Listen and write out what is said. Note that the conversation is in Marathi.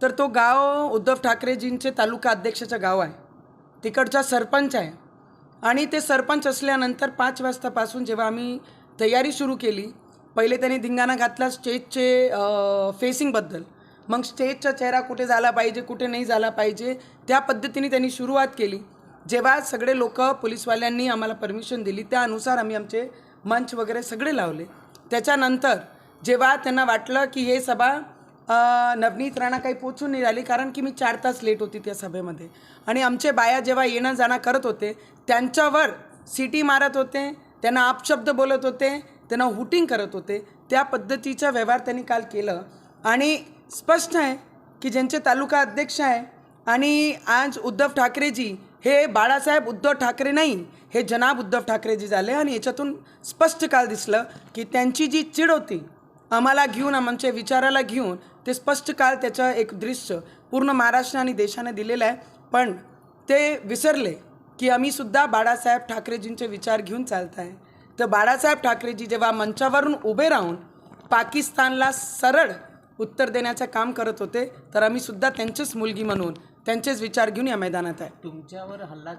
तर तो गाव उद्धव ठाकरेजींचे तालुका अध्यक्षाचं गाव आहे. तिकडचा सरपंच आहे. आणि ते सरपंच असल्यानंतर पाच वाजतापासून जेव्हा आम्ही तयारी सुरू केली पहिले त्यांनी धिंगाणा घातला स्टेजचे फेसिंगबद्दल मग स्टेजचा चेहरा कुठे झाला पाहिजे कुठे नाही झाला पाहिजे त्या पद्धतीने त्यांनी सुरुवात केली. जेव्हा सगळे लोक पोलीसवाल्यांनी आम्हाला परमिशन दिली त्यानुसार आम्ही आमचे मंच वगैरे सगळे लावले. त्याच्यानंतर जेव्हा त्यांना वाटलं की हे सभा नवनीत राणा काही पोचून नाही राहिली कारण की मी चार तास लेट होती त्या सभेमध्ये. आणि आमचे बाया जेव्हा येणं जाणं करत होते त्यांच्यावर सिटी मारत होते त्यांना आपशब्द बोलत होते त्यांना हुटिंग करत होते त्या पद्धतीचा व्यवहार त्यांनी काल केलं. आणि स्पष्ट आहे की ज्यांचे तालुका अध्यक्ष आहे आणि आज उद्धव ठाकरेजी हे बाळासाहेब उद्धव ठाकरे नाही हे जनाब उद्धव ठाकरेजी झाले आणि याच्यातून स्पष्ट काल दिसलं की त्यांची जी चिड होती आम्हाला घेऊन आमच्या विचाराला घेऊन ते स्पष्ट काल त्याचं एक दृश्य पूर्ण महाराष्ट्र आणि देशाने दिलेलं आहे. पण ते विसरले की आम्हीसुद्धा बाळासाहेब ठाकरेजींचे विचार घेऊन चालत आहे तर बाळासाहेब ठाकरेजी जेव्हा मंचावरून उभे राहून पाकिस्तानला सरळ उत्तर देण्याचं काम करत होते तर आम्ही सुद्धा त्यांचीच मुलगी म्हणून त्यांचेच विचार घेऊन या मैदानात आहे. तुमच्यावर हल्ला